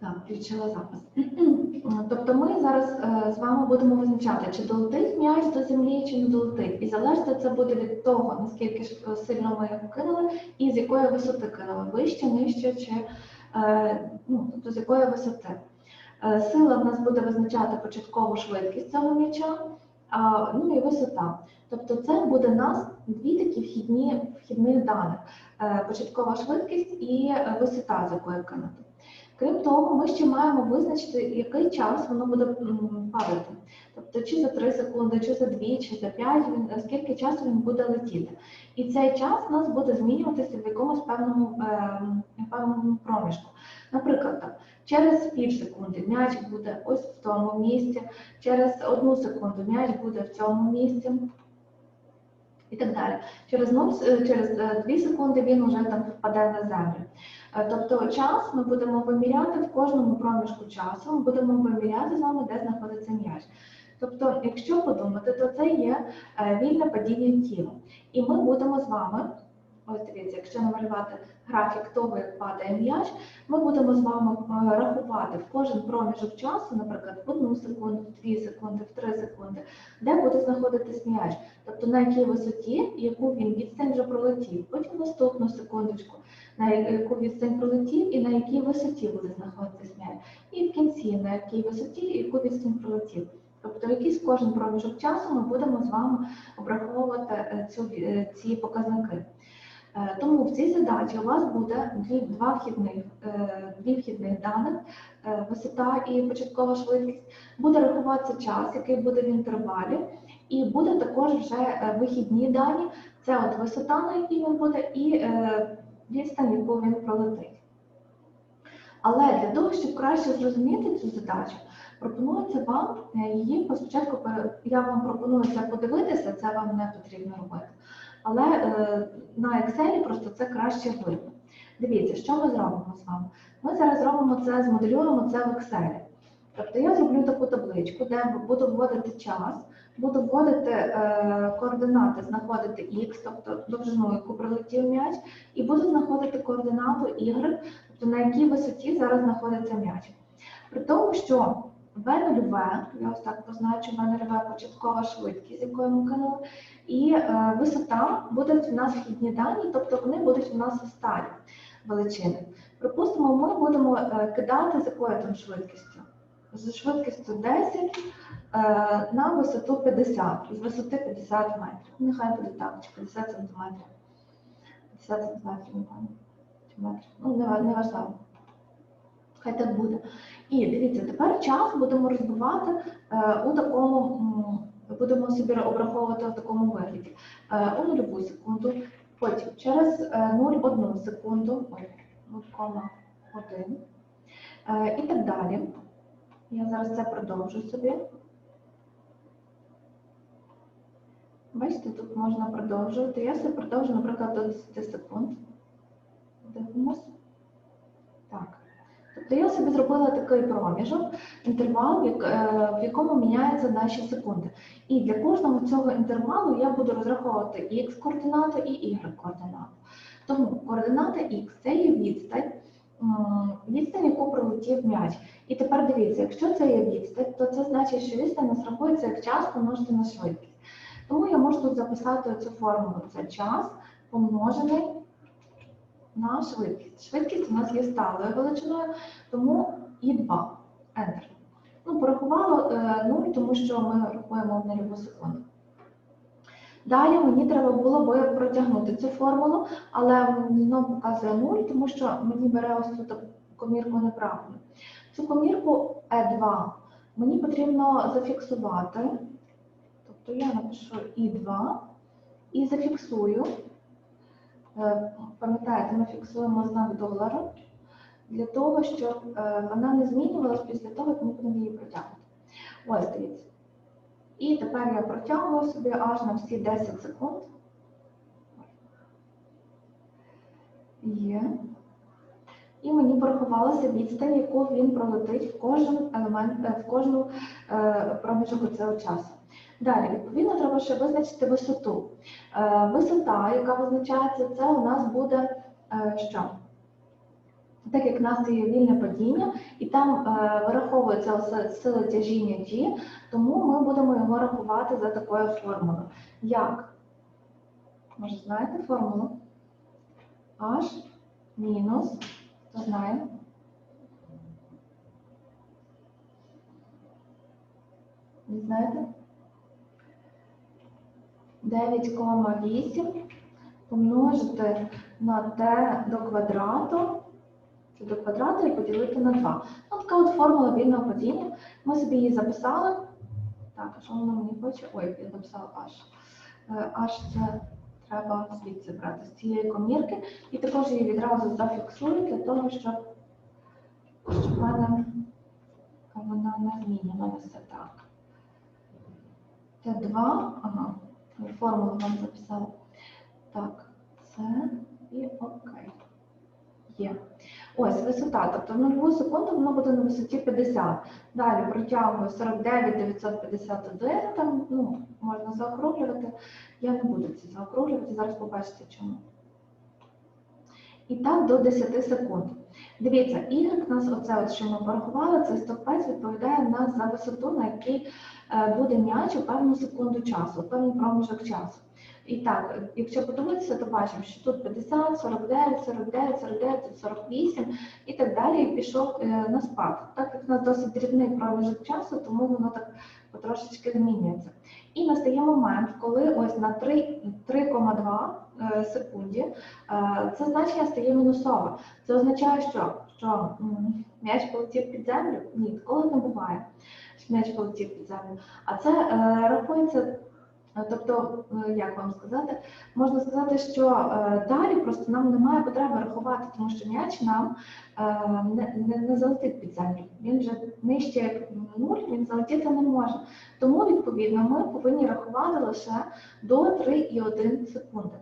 Так, включила запис. Тобто ми зараз е, з вами будемо визначати, чи долетить м'яч до землі, чи не долетить. І залежати це буде від того, наскільки е, сильно ми його кинули, і з якої висоти кинули, вище, нижче, чи е, ну, тобто з якої висоти. Е, Сила в нас буде визначати початкову швидкість цього м'яча, ну і висота. Тобто це буде у нас дві такі вхідні вхідних даних: Е, початкова швидкість і е, висота, з якої кинути. Крім того, ми ще маємо визначити, який час воно буде падати. Тобто, чи за 3 секунди, чи за 2, чи за 5, він, скільки часу він буде летіти. І цей час у нас буде змінюватися в якомусь певному, ем, певному проміжку. Наприклад, там, через пів секунди м'яч буде ось в тому місці, через одну секунду м'яч буде в цьому місці. І так далі. Через 0, е, через 2 секунди він вже там впаде на землю. Е, Тобто час ми будемо виміряти в кожному проміжку часу, ми будемо виміряти з вами, де знаходиться м'яч. Тобто, якщо подумати, то це є е, вільне падіння тіла. І ми будемо з вами, ось дивіться, якщо намалювати графік того, як падає м'яч, ми будемо з вами е, рахувати в кожен проміжок часу, наприклад, в одну секунду, в дві секунди, в три секунди, де буде знаходитись м'яч, тобто на якій висоті, яку він відстань вже пролетів, потім наступну секундочку на яку відстань пролетів і на якій висоті буде знаходитись м'яч. І в кінці на якій висоті яку відстань пролетів. Тобто якийсь кожен проміжок часу ми будемо з вами обраховувати е, цю, е, ці показники. Е, Тому в цій задачі у вас буде дві, два вхідних, е, дві вхідних даних, е, висота і початкова швидкість. Буде рахуватися час, який буде в інтервалі, і буде також вже вихідні дані. Це от висота, на якій він буде, і відстань, яку він пролетить. Але для того, щоб краще зрозуміти цю задачу, пропонується вам її спочатку я вам пропоную це подивитися, це вам не потрібно робити. Але е, на Excel просто це краще видно. Дивіться, що ми зробимо з вами. Ми зараз зробимо це, змоделюємо це в Excel. Тобто я зроблю таку табличку, де буду вводити час, буду вводити е, координати, знаходити X, тобто довжину, яку прилетів м'яч, і буду знаходити координату Y, тобто на якій висоті зараз знаходиться м'яч. При тому, що V0, я ось так позначу, V0 початкова швидкість, з якою ми кинули, і е, висота будуть в нас вхідні дані, тобто вони будуть в нас сталі величини. Припустимо, ми будемо е, кидати з якою там швидкістю? З швидкістю 10 е, на висоту 50, з висоти 50 метрів. Нехай буде так, чи 50 сантиметрів. 50 сантиметрів, напевно. Метрів. Ну, не, важливо. Хай так буде. І дивіться, тепер час будемо розбивати у такому, будемо собі обраховувати в такому вигляді. Е, у нульову секунду, потім через е, 0,1 секунду, ой, 0,1 е, і так далі. Я зараз це продовжу собі. Бачите, тут можна продовжувати. Я собі продовжу, наприклад, до 10 секунд. Дивимось. Тобто я собі зробила такий проміжок, інтервал, е, в якому міняються наші секунди. І для кожного цього інтервалу я буду розраховувати x координату і y координату. Тому координата x це є відстань, відстань, яку пролетів м'яч. І тепер дивіться, якщо це є відстань, то це значить, що відстань нас як час помножити на швидкість. Тому я можу тут записати цю формулу. Це час помножений на швидкість. Швидкість у нас є сталою величиною, тому і 2. Enter. Ну, порахувало 0, тому що ми рахуємо в нульову секунду. Далі мені треба було би протягнути цю формулу, але знову показує 0, тому що мені бере ось цю комірку неправильно. Цю комірку E2 мені потрібно зафіксувати. Тобто я напишу І2 і зафіксую. Е, Пам'ятаєте, ми фіксуємо знак долара для того, щоб е, вона не змінювалась після того, як ми будемо її протягувати. Ось дивіться. І тепер я протягую собі аж на всі 10 секунд. Є. І мені порахувалася відстань, яку він пролетить в кожен елемент, е, в кожну проміжок цього часу. Далі, відповідно, треба ще визначити висоту. Е, Висота, яка визначається, це у нас буде е, що? так як в нас є вільне падіння, і там е, вираховується сила тяжіння G, тому ми будемо його рахувати за такою формулою. Як? Може, знаєте формулу? H мінус, хто знає? Не знаєте? 9,8 помножити на t до квадрату, це до квадрату і поділити на 2. Ну, така от формула вільного падіння. Ми собі її записали. Так, що воно мені хоче? Ой, я записала H. Е, H це треба звідси брати з цієї комірки. І також її відразу зафіксую для того, щоб, щоб в мене вона не змінювалася так. Т2, ага, формулу вам записала. Так, це і окей. Є. Ось висота. Тобто в нульову секунду воно буде на висоті 50. Далі протягую 49 951, там ну, можна заокруглювати. Я не буду це заокруглювати, зараз побачите чому. І так до 10 секунд. Дивіться, Y у нас оце, от, що ми порахували, цей стопець відповідає в нас за висоту, на якій е, буде м'яч у певну секунду часу, у певний проміжок часу. І так, якщо подивитися, то бачимо, що тут 50, 49, 49, 49, 48 і так далі, і пішов е, на спад. Так як у нас досить дрібний проміжок часу, тому воно так потрошечки змінюється. І настає момент, коли ось на 3,2 е, секунді е, це значення стає мінусове. Це означає, що, що м'яч полетів під землю? Ні, такого не буває. що М'яч полетів під землю. А це е, рахується. Е, Тобто, е, як вам сказати, можна сказати, що е, далі просто нам немає потреби рахувати, тому що м'яч нам е, не, не, не залетить під землю. Він вже нижче як нуль, він залетіти не може. Тому, відповідно, ми повинні рахувати лише до 3,1 секунди.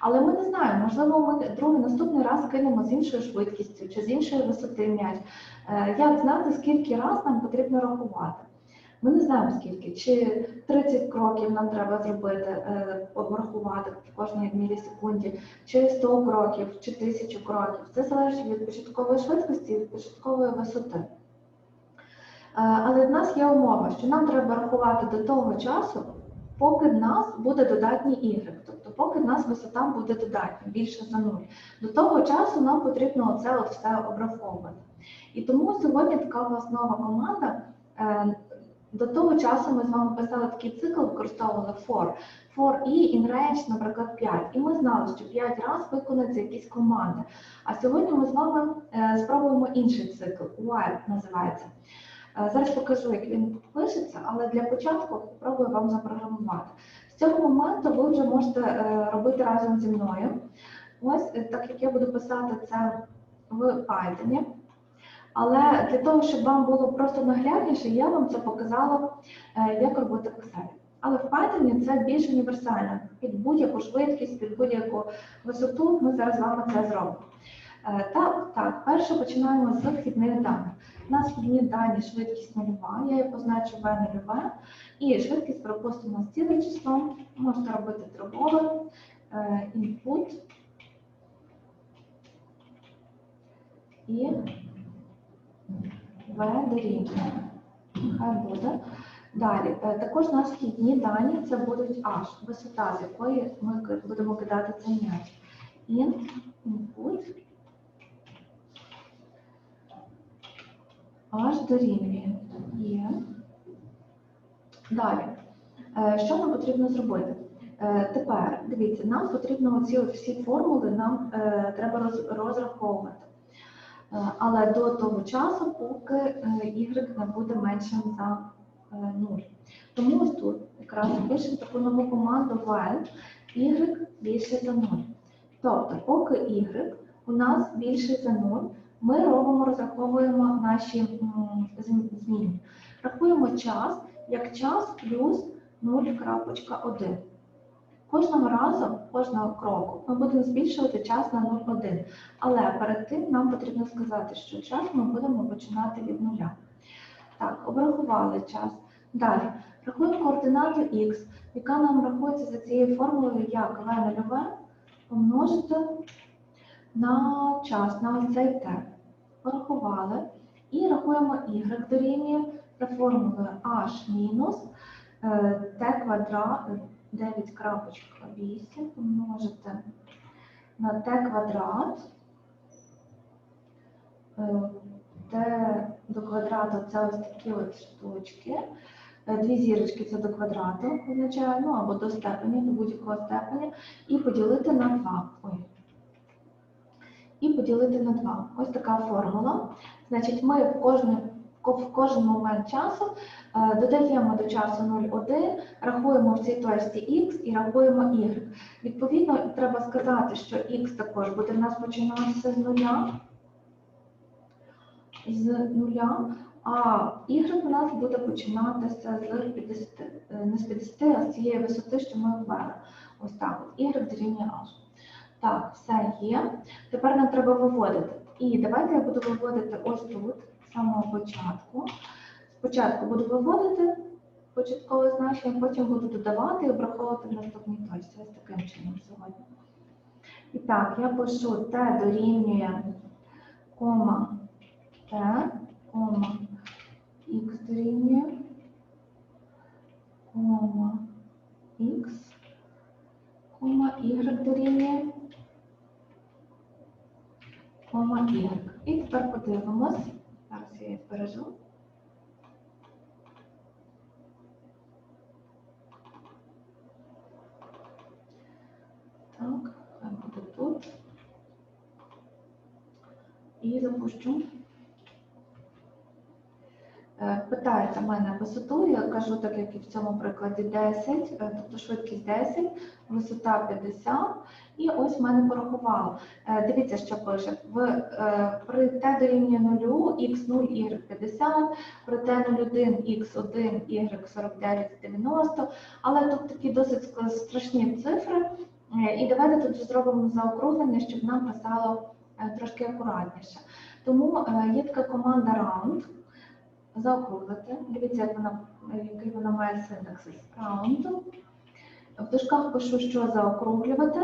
Але ми не знаємо, можливо, ми другий наступний раз кинемо з іншою швидкістю чи з іншої висоти м'яч. Е, Як знати, скільки раз нам потрібно рахувати? Ми не знаємо скільки, чи 30 кроків нам треба зробити, е, обрахувати в кожній мілісекунді, чи 100 кроків, чи 1000 кроків. Це залежить від початкової швидкості і від початкової висоти. Е, Але в нас є умова, що нам треба рахувати до того часу, поки в нас буде додатній Y, тобто поки в нас висота буде додатня, більше за нуль. До того часу нам потрібно от все обраховувати. І тому сьогодні така нова команда. Е, До того часу ми з вами писали такий цикл, використовували for. For і in range, наприклад, 5. І ми знали, що 5 разів виконуються якісь команди. А сьогодні ми з вами е, спробуємо інший цикл, while називається. Е, Зараз покажу, як він пишеться, але для початку спробую вам запрограмувати. З цього моменту ви вже можете е, робити разом зі мною. Ось е, так як я буду писати це в Python. Але для того, щоб вам було просто наглядніше, я вам це показала, е, як робити в Excel. Але в Python це більш універсально. Під будь-яку швидкість, під будь-яку висоту ми зараз з вами це зробимо. Е, Так, так, перше починаємо з вхідних даних. У нас вхідні дані швидкість нульова, я її позначу v нульове, і швидкість пропустимо з ціле число, можете робити дробове, input і v дорівнює. Хай буде. Далі, е, також нас вхідні дані це будуть h, висота, з якої ми будемо кидати цей м'яч. In, input, h дорівнює є. Далі, е, що нам потрібно зробити? Е, Тепер, дивіться, нам потрібно оці всі формули нам е, треба розраховувати. Але до того часу, поки y не буде меншим за е, 0. Тому ось тут якраз пишемо таку нову команду while y більше за 0. Тобто, поки y у нас більше за 0, ми робимо, розраховуємо наші зміни. Рахуємо час як час плюс 0.1. Кожного разу, кожного кроку ми будемо збільшувати час на 0,1. Але перед тим нам потрібно сказати, що час ми будемо починати від нуля. Так, обрахували час. Далі рахуємо координату х, яка нам рахується за цією формулою як v нульове помножити на час, на ось цей t. порахували. І рахуємо y дорівнює за формулою h мінус е, t квадрат 9.8 помножити на t квадрат. Е, t до квадрату це ось такі от штучки. Е, Дві зірочки це до квадрату означає, ну або до степені, до будь-якого степеня, і поділити на 2. Ой. І поділити на 2. Ось така формула. Значить, ми в кожний, в кожен момент часу е, додаємо до часу 0,1, рахуємо в цій точці x і рахуємо y. Відповідно, треба сказати, що x також буде в нас починатися з нуля. З нуля, а y у нас буде починатися з 50, е, не з 50, а з цієї висоти, що ми ввели. Ось так, от, y дорівнює h. Так, все є. Тепер нам треба виводити. І давайте я буду виводити ось тут, з самого початку. Спочатку буду виводити початкове значення, потім буду додавати і обраховувати в наступній точці. Ось таким чином сьогодні. І так, я пишу Т дорівнює y. І тепер подивимось. Зараз я її збережу. Так, хай буде тут. І запущу. Питається мене висоту, я кажу, так як і в цьому прикладі 10, е, тобто швидкість 10, висота 50. І ось в мене порахувало. Е, Дивіться, що пише. В, е, при t дорівнює 0, x0, y 50, при t01, x1, y 49, 90. Але тут такі досить страшні цифри. І давайте тут зробимо заокруглення, щоб нам писало трошки акуратніше. Тому є така команда round. Заокруглити. Дивіться, як вона, який вона має синтаксис. Round. В дужках пишу, що заокруглювати,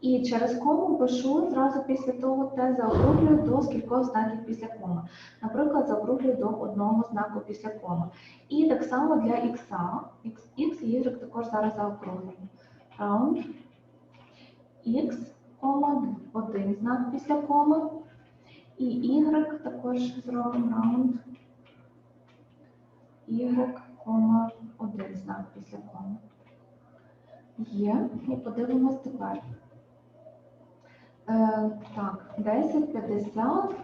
і через кому пишу зразу після того те заокруглюю до скількох знаків після коми. Наприклад, заокруглюю до одного знаку після коми. І так само для x, x, x і y також зараз заокруглені. Round, x, кома, один знак після коми. І y також зробимо round. Y, кома, один знак після коми. Є. І подивимось тепер. Е, так, 10, 50.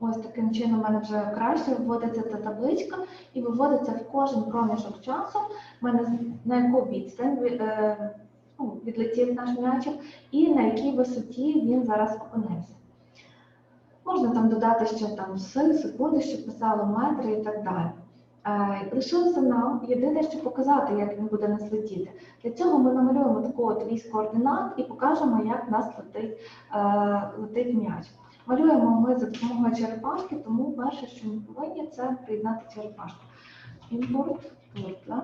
Ось таким чином у мене вже краще вводиться ця табличка і виводиться в кожен проміжок часу, в мене на яку відстань е, ну, відлетів наш м'ячик і на якій висоті він зараз опинився. Можна там додати ще там секунди, щоб писало метри і так далі. Е, Лишилося нам єдине, що показати, як він буде нас летіти. Для цього ми намалюємо таку от вісь координат і покажемо, як нас летить, е, летить м'яч. Малюємо ми за допомогою черепашки, тому перше, що ми повинні, це приєднати черепашку. Імпорт туртла.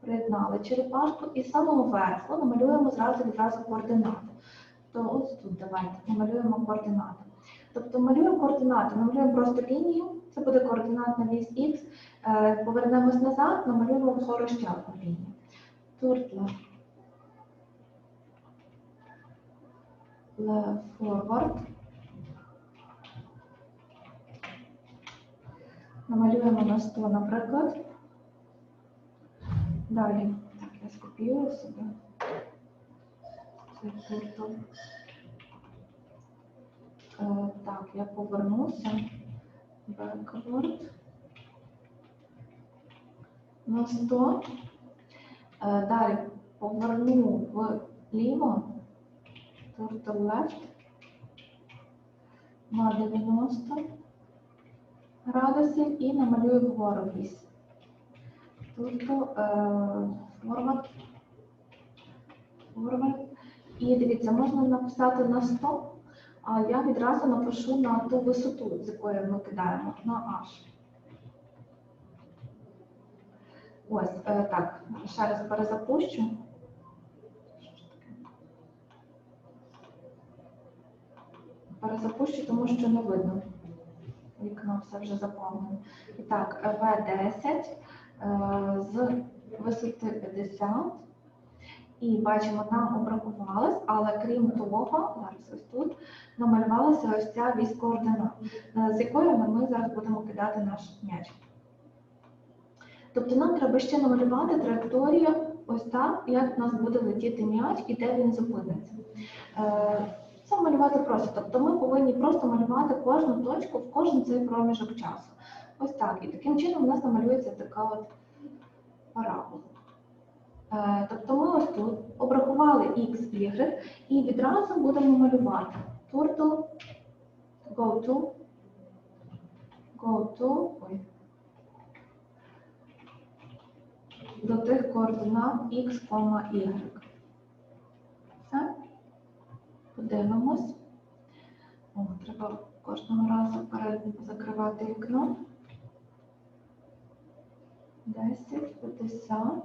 Приєднали черепашку і з самого верху намалюємо зразу відразу координати. То ось тут давайте намалюємо координати. Тобто малюємо координати, намалюємо просто лінію, це буде координатна вісь Х. Е, Повернемось назад, намалюємо одну лінію. Туртла. Forward. Намалюємо на 100, наприклад. Далі. Так, я скопіюю собі. Це туртл. Е, Так, я повернуся. Backward. На 100. Е, Далі поверну вліво. Turtle left. На 90 градусів і намалюю вгору вісь. Turtle е, forward. Forward. І дивіться, можна написати на 100, а я відразу напишу на ту висоту, з якої ми кидаємо, на H. Ось, е, так, ще раз перезапущу. перезапущу, тому що не видно. Вікно все вже заповнено. І так, В10 е, з висоти 50. І бачимо, нам обрахувалось, але крім того, зараз ось тут намалювалася ось ця вісь е, з якою ми зараз будемо кидати наш м'яч. Тобто нам треба ще намалювати траєкторію ось так, як в нас буде летіти м'яч і де він зупиниться. Е, Це малювати просто. Тобто ми повинні просто малювати кожну точку в кожен цей проміжок часу. Ось так. І таким чином у нас намалюється така от парабола. Е, Тобто ми ось тут обрахували x, y і відразу будемо малювати turtle, go to, go to, ой, до тих координат x, y. Все. Подивимось. О, треба кожного разу перед закривати вікно. 10, 50.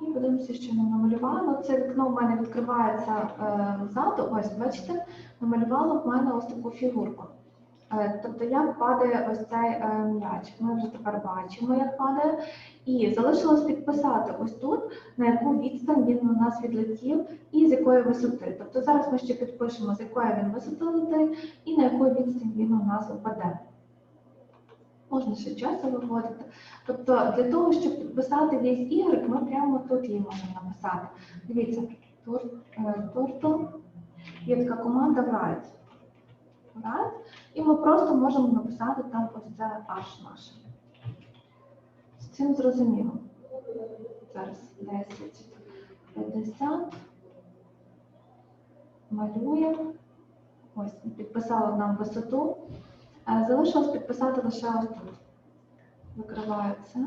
І подивимося, що ми намалювали. Це вікно в мене відкривається е, ззаду. Ось, бачите, намалювало в мене ось таку фігурку. Е, тобто, як падає ось цей е, м'яч. Ми вже тепер бачимо, як падає. І залишилось підписати ось тут, на яку відстань він у нас відлетів і з якої висоти. Тобто зараз ми ще підпишемо, з якої він висоти летить і на яку відстань він у нас впаде. Можна ще часу виводити. Тобто для того, щоб підписати весь Y, ми прямо тут її можемо написати. Дивіться, тур, е, turtle, є така команда write. Write. І ми просто можемо написати там ось це H наше. З цим зрозуміло. Зараз 10, 50. Малюємо. Ось, підписала нам висоту. Е, Залишилось підписати лише ось тут. Закриваю це.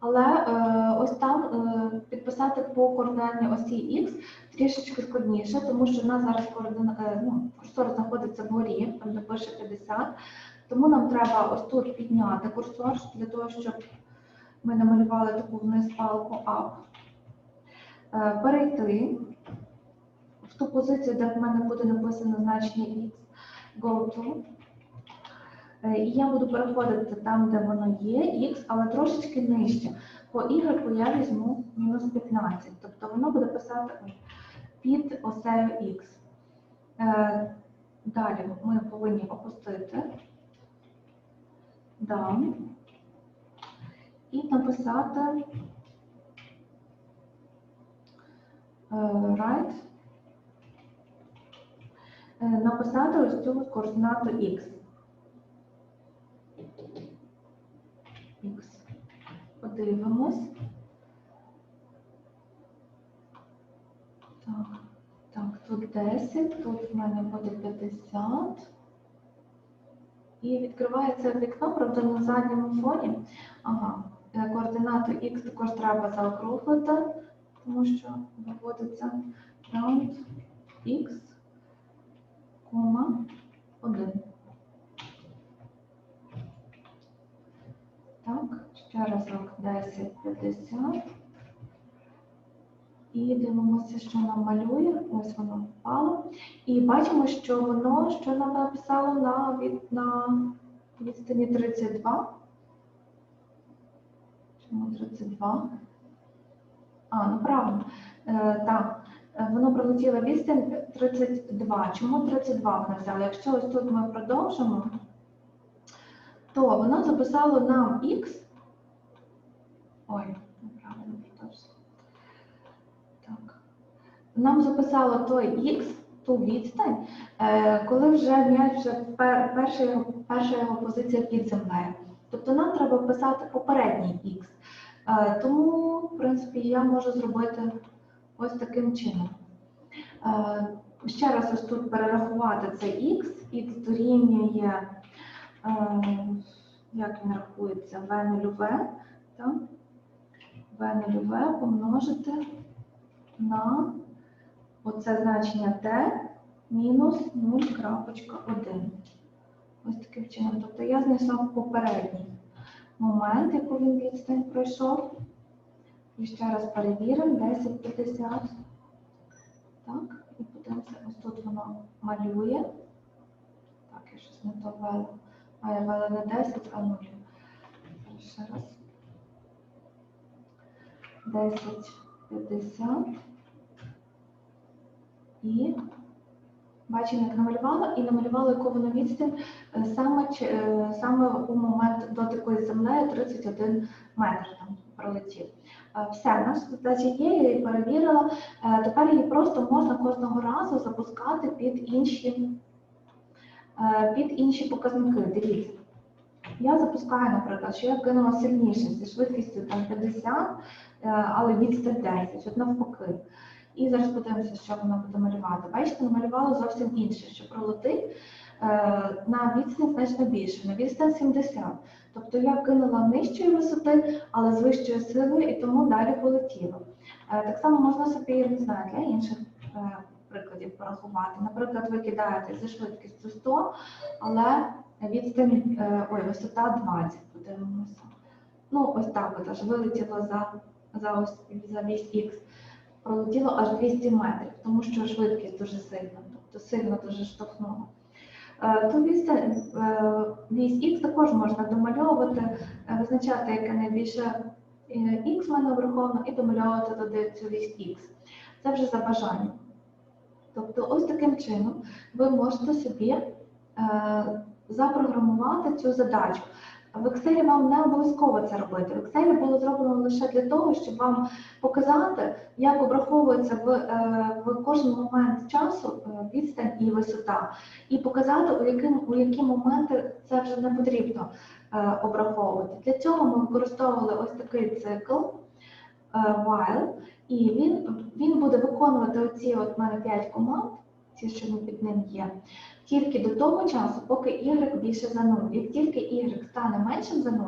Але е, ось там е, підписати по координатній осі X трішечки складніше, тому що в нас зараз координа, ну, курсор знаходиться вгорі, там де пише 50. Тому нам треба ось тут підняти курсор для того, щоб ми намалювали таку вниз палку up. Перейти в ту позицію, де в мене буде написано значення X, go to. Е, І я буду переходити там, де воно є, X, але трошечки нижче. По Y я візьму мінус 15, тобто воно буде писати під осею X. Е, Далі ми повинні опустити down і написати е, right, написати ось цю координату X. X. Подивимось. Так, так, тут 10, тут в мене буде 50. І відкривається вікно, правда, на задньому фоні. Ага, е, координату X також треба заокруглити, тому що виводиться round X, кома 1. Так, ще разок 10, 50. І дивимося, що нам малює. Ось воно впало. І бачимо, що воно, що нам написало на, від, на відстані 32. Чому 32? А, ну правильно. Е, так, Е, воно пролетіло відстань 32. Чому 32 воно взяло? Якщо ось тут ми продовжимо, то воно записало нам X. Ой, неправильно теж. Так. Нам записало той X, ту відстань, е, коли вже м'яч перша, його, перша його позиція під землею. Тобто нам треба писати попередній X. Е, тому, в принципі, я можу зробити ось таким чином. Е, ще раз ось тут перерахувати цей X, X дорівнює. Як він рахується, v нульове, так? v нульове помножити на оце значення t мінус 0.1. Ось таким чином. Тобто я знайшла попередній момент, яку він відстань пройшов. І ще раз перевіримо 10,50. Так, і подивимося ось тут. воно малює. Так, я щось не то ввела. А я ввела не 10, а 0. Ще раз. 10, 50. І бачимо, як намалювала, і намалювала, яку воно відстань е, саме, е, саме у момент дотику із землею 31 метр там пролетів. Е, Все, наша задача є, я її перевірила. Тепер її просто можна кожного разу запускати під інші, під інші показники. Дивіться. Я запускаю, наприклад, що я кинула сильніше зі швидкістю там 50, е, але відстань 10, от навпаки. І зараз подивимося, що воно буде малювати. Бачите, намалювало зовсім інше, що пролетить е, на відстань значно більше, на відстань 70. Тобто я кинула нижчої висоти, але з вищою силою, і тому далі полетіло. Е, Так само можна собі, не знаю, для інших е, прикладів порахувати. Наприклад, ви кидаєте зі швидкістю 100, але відстань, е, ой, висота 20, подивимося. Ну, ось так от аж вилетіло за, за, за вісь Х. Пролетіло аж 200 метрів, тому що швидкість дуже сильна, тобто сильно дуже штовхнуло. Е, відстань, е, вісь Х також можна домальовувати, визначати, яке найбільше Х мене враховано, і домальовувати туди цю вісь Х. Це вже за бажанням. Тобто, ось таким чином ви можете собі е, запрограмувати цю задачу. В Excel вам не обов'язково це робити. В Excel було зроблено лише для того, щоб вам показати, як обраховується в, е, в кожен момент часу е, відстань і висота, і показати, у, яким, у які моменти це вже не потрібно обраховувати. Для цього ми використовували ось такий цикл while, і він, він буде виконувати оці от мене 5 команд, ці, що під ним є, тільки до того часу, поки y більше за 0. Як тільки y стане меншим за 0,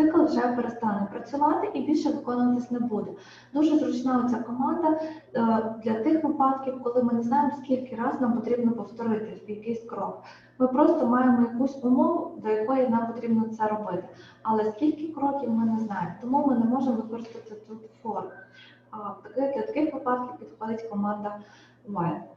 цикл вже перестане працювати і більше виконуватись не буде. Дуже зручна ця команда е, для тих випадків, коли ми не знаємо, скільки разів нам потрібно повторити якийсь крок. Ми просто маємо якусь умову, до якої нам потрібно це робити. Але скільки кроків ми не знаємо, тому ми не можемо використати тут таких, для таких випадків підходить команда while.